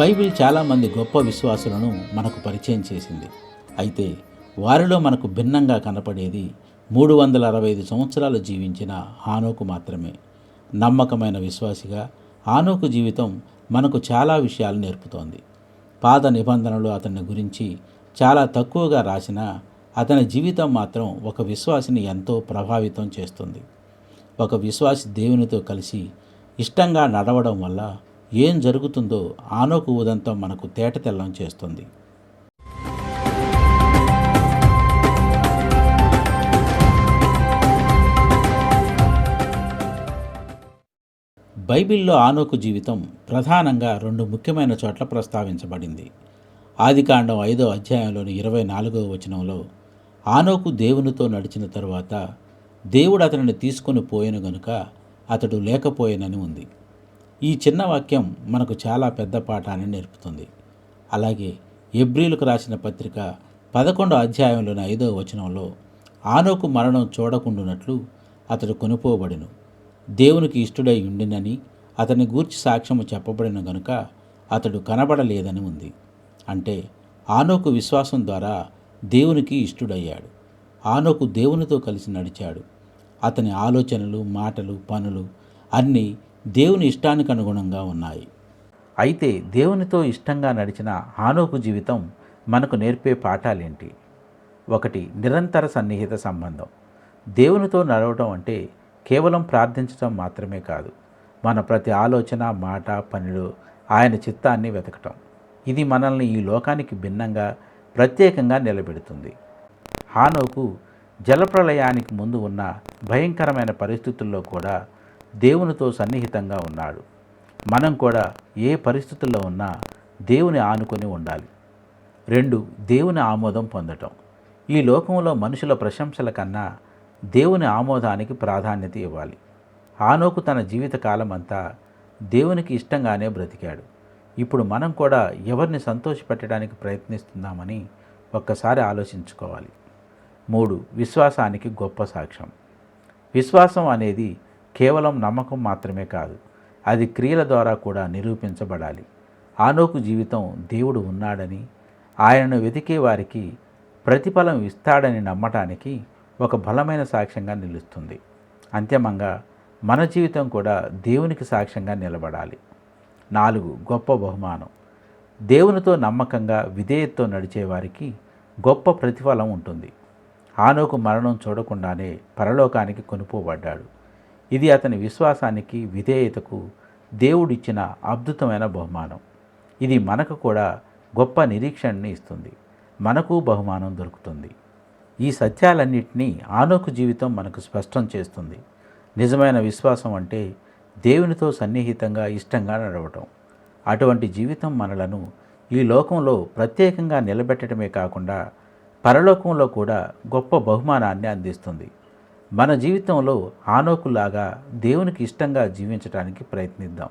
Bible చాలామంది గొప్ప విశ్వాసులను మనకు పరిచయం చేసింది. అయితే వారిలో మనకు భిన్నంగా కనపడేది మూడు వందల అరవై ఐదు సంవత్సరాలు జీవించిన హానోకు మాత్రమే. నమ్మకమైన విశ్వాసిగా హానోకు జీవితం మనకు చాలా విషయాలు నేర్పుతోంది. పాద నిబంధనలు అతని గురించి చాలా తక్కువగా రాసిన అతని జీవితం మాత్రం ఒక విశ్వాసిని ఎంతో ప్రభావితం చేస్తుంది. ఒక విశ్వాసి దేవునితో కలిసి ఇష్టంగా నడవడం వల్ల ఏం జరుగుతుందో ఆనోకు ఉదంతం మనకు తేట తెల్లం చేస్తుంది. బైబిల్లో ఆనోకు జీవితం ప్రధానంగా రెండు ముఖ్యమైన చోట్ల ప్రస్తావించబడింది. ఆదికాండం ఐదో అధ్యాయంలోని ఇరవై నాలుగవ వచనంలో ఆనోకు దేవునితో నడిచిన తరువాత దేవుడు అతనిని తీసుకొని పోయిన గనుక అతడు లేకపోయేనని ఉంది. ఈ చిన్న వాక్యం మనకు చాలా పెద్ద పాఠాన్ని నేర్పుతుంది. అలాగే ఎబ్రిలకు రాసిన పత్రిక పదకొండో అధ్యాయంలోని ఐదో వచనంలో ఆనోకు మరణం చూడకుండునట్లు అతడు కొనుపోబడిను. దేవునికి ఇష్టుడై ఉండినని అతని గూర్చి సాక్ష్యము చెప్పబడిన గనుక అతడు కనబడలేదని ఉంది. అంటే ఆనోకు విశ్వాసం ద్వారా దేవునికి ఇష్టుడయ్యాడు. ఆనోకు దేవునితో కలిసి నడిచాడు. అతని ఆలోచనలు మాటలు పనులు అన్నీ దేవుని ఇష్టానికి అనుగుణంగా ఉన్నాయి. అయితే దేవునితో ఇష్టంగా నడిచిన ఆనోకు జీవితం మనకు నేర్పే పాఠాలేంటి? ఒకటి నిరంతర సన్నిహిత సంబంధం. దేవునితో నడవడం అంటే కేవలం ప్రార్థించడం మాత్రమే కాదు మన ప్రతి ఆలోచన మాట పనిలో ఆయన చిత్తాన్ని వెతకటం. ఇది మనల్ని ఈ లోకానికి భిన్నంగా ప్రత్యేకంగా నిలబెడుతుంది. హానోకు జలప్రలయానికి ముందు ఉన్న భయంకరమైన పరిస్థితుల్లో కూడా దేవునితో సన్నిహితంగా ఉన్నాడు. మనం కూడా ఏ పరిస్థితుల్లో ఉన్నా దేవుని ఆనుకొని ఉండాలి. రెండు దేవుని ఆమోదం పొందటం. ఈ లోకంలో మనుషుల ప్రశంసల కన్నా దేవుని ఆమోదానికి ప్రాధాన్యత ఇవ్వాలి. ఆనోకు తన జీవితకాలం అంతా దేవునికి ఇష్టంగానే బ్రతికాడు. ఇప్పుడు మనం కూడా ఎవరిని సంతోషపెట్టడానికి ప్రయత్నిస్తున్నామని ఒక్కసారి ఆలోచించుకోవాలి. మూడు విశ్వాసానికి గొప్ప సాక్ష్యం. విశ్వాసం అనేది కేవలం నమ్మకం మాత్రమే కాదు అది క్రియల ద్వారా కూడా నిరూపించబడాలి. ఆనోకు జీవితం దేవుడు ఉన్నాడని ఆయనను వెతికే వారికి ప్రతిఫలం ఇస్తాడని నమ్మటానికి ఒక బలమైన సాక్ష్యంగా నిలుస్తుంది. అంతిమంగా మన జీవితం కూడా దేవునికి సాక్ష్యంగా నిలబడాలి. నాలుగు గొప్ప బహుమానం. దేవునితో నమ్మకంగా విధేయతతో నడిచేవారికి గొప్ప ప్రతిఫలం ఉంటుంది. ఆనోకు మరణం చూడకుండానే పరలోకానికి కొనుపోబడ్డాడు. ఇది అతని విశ్వాసానికి విధేయతకు దేవుడిచ్చిన అద్భుతమైన బహుమానం. ఇది మనకు కూడా గొప్ప నిరీక్షణని ఇస్తుంది. మనకు బహుమానం దొరుకుతుంది. ఈ సత్యాలన్నింటినీ ఆనోకు జీవితం మనకు స్పష్టం చేస్తుంది. నిజమైన విశ్వాసం అంటే దేవునితో సన్నిహితంగా ఇష్టంగా నడవటం. అటువంటి జీవితం మనలను ఈ లోకంలో ప్రత్యేకంగా నిలబెట్టడమే కాకుండా పరలోకంలో కూడా గొప్ప బహుమానాన్ని అందిస్తుంది. మన జీవితంలో ఆనోకులాగా దేవునికి ఇష్టంగా జీవించడానికి ప్రయత్నిద్దాం.